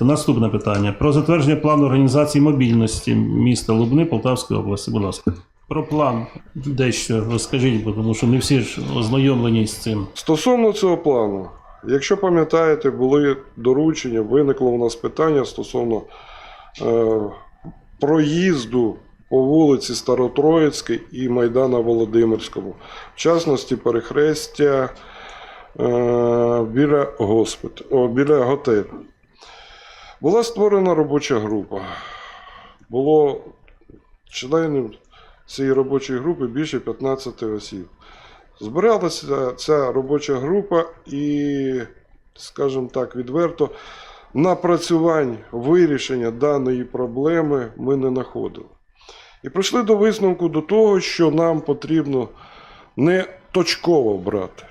Наступне питання про затвердження плану організації мобільності міста Лубни Полтавської області. Будь ласка. Про план дещо розкажіть, тому що не всі ж ознайомлені з цим. Стосовно цього плану, якщо пам'ятаєте, були доручення, виникло у нас питання стосовно е, проїзду по вулиці Старотроїцькій і Майдана Володимирському, в частності перехрестя е, біля, госпит, о, біля готелю. Була створена робоча група. Було членів цієї робочої групи більше 15 осіб. Збиралася ця робоча група і, скажімо так, відверто, напрацювань вирішення даної проблеми ми не знаходили. І прийшли до висновку до того, що нам потрібно не точково брати,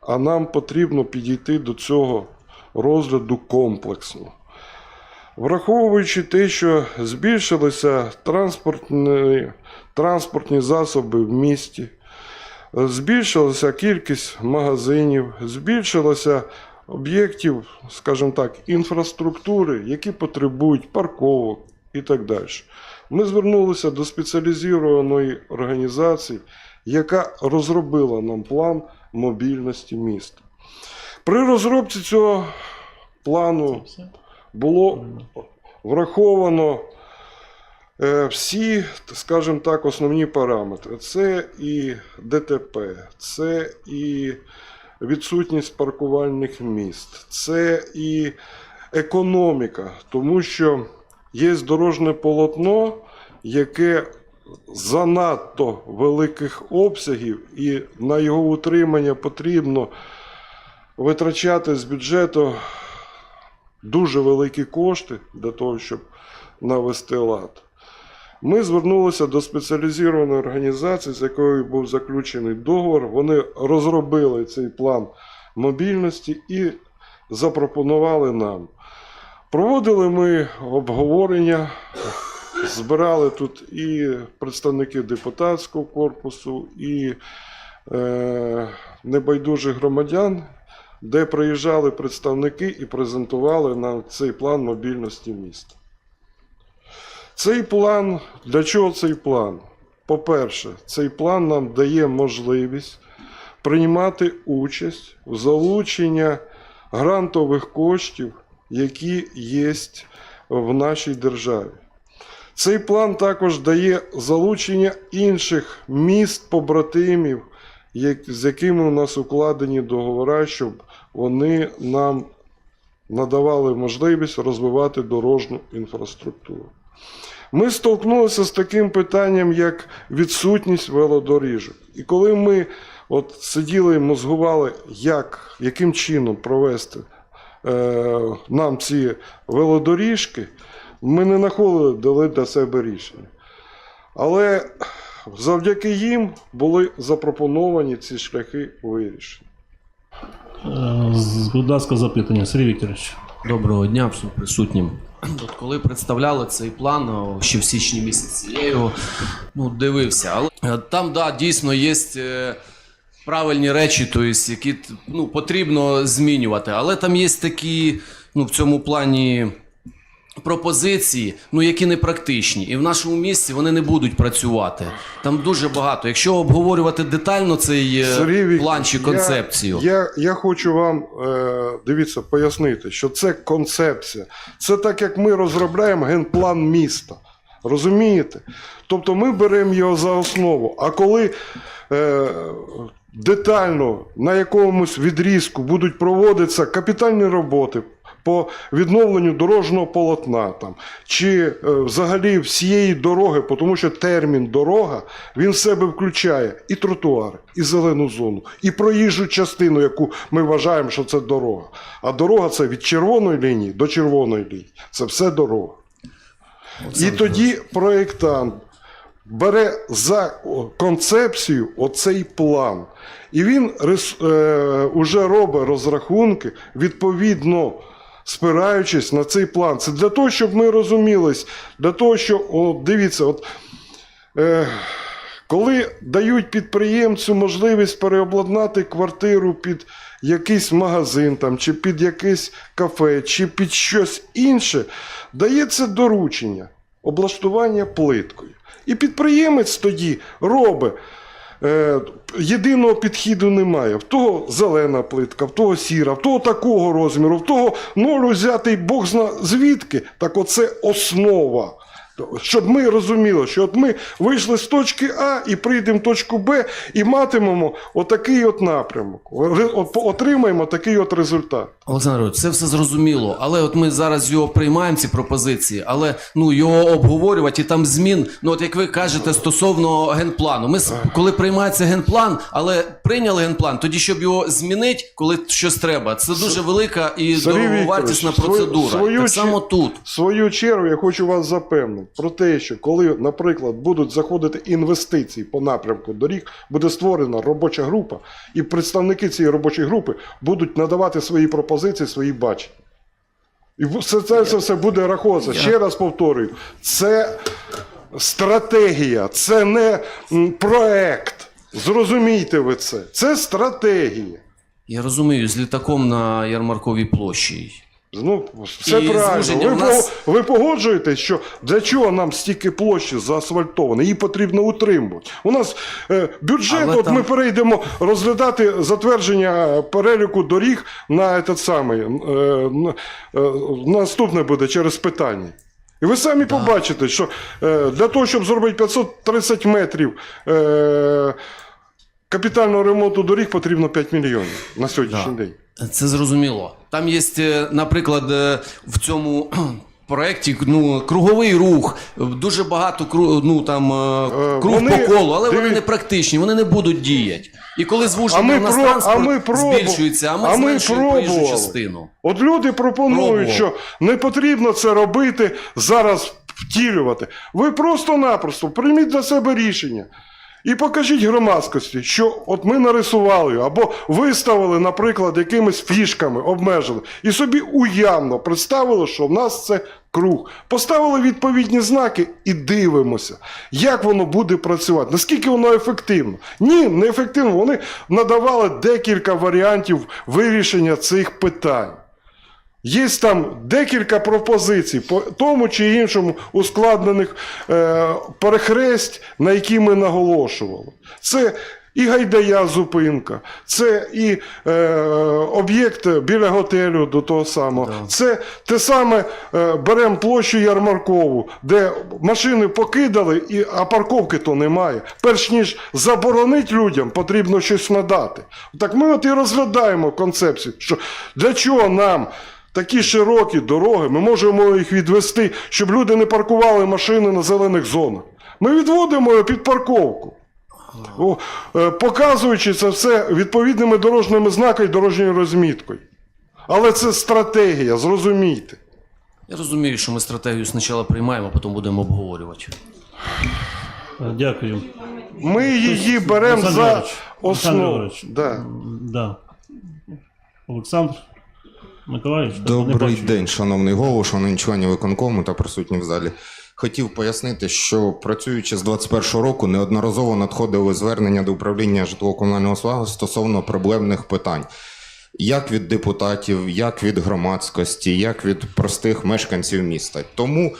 а нам потрібно підійти до цього розгляду комплексно. Враховуючи те, що збільшилися транспортні, транспортні засоби в місті, збільшилася кількість магазинів, збільшилося об'єктів, скажімо так, інфраструктури, які потребують парковок і так далі. Ми звернулися до спеціалізованої організації, яка розробила нам план мобільності міста. При розробці цього плану було враховано е, всі, скажімо так, основні параметри. Це і ДТП, це і відсутність паркувальних міст, це і економіка, тому що є дорожне полотно, яке занадто великих обсягів, і на його утримання потрібно витрачати з бюджету дуже великі кошти для того, щоб навести лад. Ми звернулися до спеціалізованої організації, з якою був заключений договор. Вони розробили цей план мобільності і запропонували нам. Проводили ми обговорення, збирали тут і представники депутатського корпусу, і е, небайдужих громадян, де приїжджали представники і презентували нам цей план мобільності міста. Цей план, для чого цей план? По-перше, цей план нам дає можливість приймати участь в залученні грантових коштів, які є в нашій державі. Цей план також дає залучення інших міст побратимів, з якими у нас укладені договори, щоб вони нам надавали можливість розвивати дорожню інфраструктуру. Ми столкнулися з таким питанням, як відсутність велодоріжок. І коли ми от сиділи і мозгували, як, яким чином провести е, нам ці велодоріжки, ми не знаходили для себе рішення. Але завдяки їм були запропоновані ці шляхи вирішення. Е, Будь ласка, запитання, Сергій Вікторович. Доброго дня всім присутнім. От коли представляли цей план ще в січні місяці, я його ну, дивився. Але е, там, да, дійсно є е, правильні речі, тобто, які ну, потрібно змінювати. Але там є такі ну, в цьому плані пропозиції, ну, які не практичні. І в нашому місті вони не будуть працювати. Там дуже багато. Якщо обговорювати детально цей е, Сергій план чи я- Я, я, хочу вам е, дивіться, пояснити, що це концепція. Це так, як ми розробляємо генплан міста. Розумієте? Тобто ми беремо його за основу. А коли е, детально на якомусь відрізку будуть проводитися капітальні роботи по відновленню дорожнього полотна там, чи е, взагалі всієї дороги, тому що термін дорога він в себе включає і тротуари, і зелену зону, і проїжджу частину, яку ми вважаємо, що це дорога. А дорога це від червоної лінії до червоної лінії. Це все дорога. І тоді проєктант бере за концепцію оцей план. І він е, уже робить розрахунки відповідно. Спираючись на цей план, це для того, щоб ми розумілись, для того, що о, дивіться, от е, коли дають підприємцю можливість переобладнати квартиру під якийсь магазин там, чи під якесь кафе, чи під щось інше, дається доручення облаштування плиткою. І підприємець тоді робить. Е, єдиного підхіду немає. В того зелена плитка, в того сіра, в того такого розміру, в того ноль взятий Бог зна звідки. Так оце основа. Щоб ми розуміли, що от ми вийшли з точки А і прийдемо в точку Б і матимемо отакий от напрямок. Отримаємо такий от результат. Олександр, це все зрозуміло, але от ми зараз його приймаємо, ці пропозиції, але ну його обговорювати і там змін. Ну от як ви кажете, стосовно генплану. Ми коли приймається генплан, але прийняли генплан, тоді щоб його змінити, коли щось треба. Це дуже велика і дороговартісна процедура. свою так само тут. В свою чергу я хочу вас запевнити про те, що коли, наприклад, будуть заходити інвестиції по напрямку доріг, буде створена робоча група, і представники цієї робочої групи будуть надавати свої пропозиції, свої бачення. І все це, це все буде рахуватися. Ще раз повторюю, це стратегія, це не проект. Зрозумійте ви це. Це стратегія. Я розумію, з літаком на ярмарковій площі. Ну, все І правильно. Ви, нас- ви погоджуєтесь, що для чого нам стільки площі заасфальтовано? Її потрібно утримувати. У нас е, бюджет, Але от там- ми перейдемо розглядати затвердження переліку доріг на этот самий, е, е, наступне буде через питання. І ви самі побачите, що е, для того, щоб зробити 530 метрів е, капітального ремонту доріг, потрібно 5 мільйонів на сьогоднішній день. Це зрозуміло. Там є, е, наприклад, е, в цьому проєкті ну, круговий рух, дуже багато кру- ну, там, е, круг вони- по колу, але вони не практичні, вони не будуть діяти. І коли А звуження у нас про- транспорт а ми пробу- збільшується, а ми а ми проїжджу пробували. частину. От люди пропонують, Пробував. що не потрібно це робити зараз втілювати. Ви просто-напросто прийміть для себе рішення. І покажіть громадськості, що от ми нарисували або виставили, наприклад, якимись фішками, обмежили, і собі уявно представили, що в нас це круг. Поставили відповідні знаки і дивимося, як воно буде працювати, наскільки воно ефективно. Ні, не ефективно. Вони надавали декілька варіантів вирішення цих питань. Є там декілька пропозицій по тому чи іншому ускладнених е, перехресть, на які ми наголошували. Це і Гайдая зупинка, це і е, об'єкт біля готелю до того самого. Це те саме е, беремо площу Ярмаркову, де машини покидали, і, а парковки то немає. Перш ніж заборонити людям, потрібно щось надати. Так ми от і розглядаємо концепцію, що для чого нам. Такі широкі дороги, ми можемо їх відвести, щоб люди не паркували машини на зелених зонах. Ми відводимо його під парковку, е, показуючи це все відповідними дорожніми знаками і дорожньою розміткою. Але це стратегія, зрозумійте. Я розумію, що ми стратегію спочатку приймаємо, а потім будемо обговорювати. Е, Дякую. Ми її беремо за основу. Да. Да. Олександр Миколаївич, Добрий день, шановний голову, шановні члені виконкому та присутні в залі. Хотів пояснити, що працюючи з 21 року, неодноразово надходили звернення до управління житлово-комунального свагу стосовно проблемних питань. Як від депутатів, як від громадськості, як від простих мешканців міста. Тому,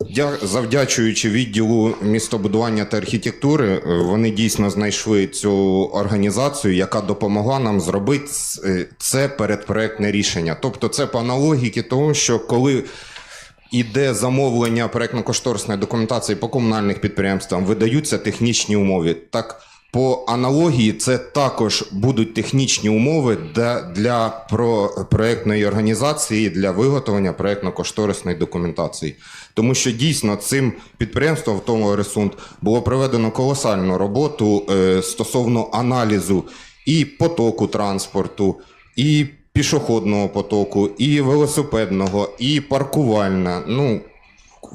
дя- завдячуючи відділу містобудування та архітектури, е, вони дійсно знайшли цю організацію, яка допомогла нам зробити е, це передпроектне рішення. Тобто, це по аналогіки того, що коли іде замовлення проектно-кошторисної документації по комунальних підприємствам, видаються технічні умови. Так, по аналогії, це також будуть технічні умови для, для про, проектної організації для виготовлення проектно-кошторисної документації. Тому що дійсно цим підприємством в тому Ресунт було проведено колосальну роботу е, стосовно аналізу і потоку транспорту, і пішохідного потоку, і велосипедного, і паркувальна. Ну,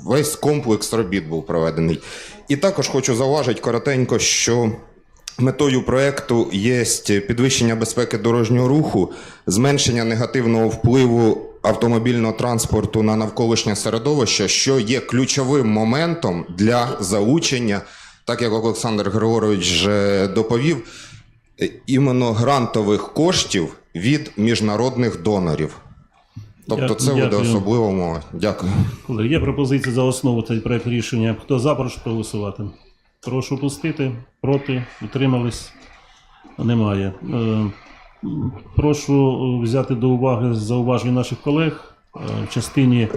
весь комплекс робіт був проведений. І також хочу зауважити коротенько, що метою проекту є підвищення безпеки дорожнього руху, зменшення негативного впливу автомобільного транспорту на навколишнє середовище, що є ключовим моментом для залучення, так як Олександр Григорович вже доповів, іменно грантових коштів від міжнародних донорів. Тобто це буде дякую. особлива умова. Дякую. Є пропозиція за основу цей проект рішення. Хто за, прошу проголосувати. Прошу пустити. Проти. Утримались. Немає. Е, Прошу е, взяти до уваги зауваження наших колег е, в частині,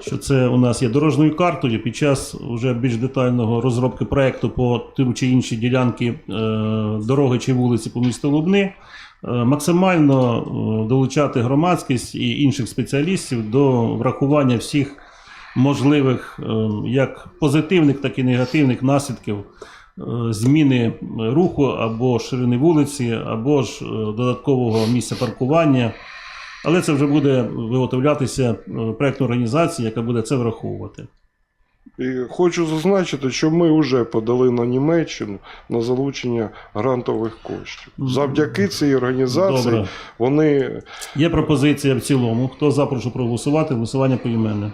що це у нас є дорожньою картою під час вже більш детального розробки проекту по тим чи іншій ділянки е, дороги чи вулиці по місту Лубни. Максимально долучати громадськість і інших спеціалістів до врахування всіх можливих як позитивних, так і негативних наслідків зміни руху або ширини вулиці, або ж е, додаткового місця паркування. Але це вже буде виготовлятися е, проектна організація, яка буде це враховувати. І хочу зазначити, що ми вже подали на Німеччину на залучення грантових коштів. Завдяки цій організації Добре. вони Є пропозиція в цілому. Хто за, прошу проголосувати. Голосування поіменне.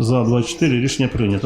За 24 рішення прийнято.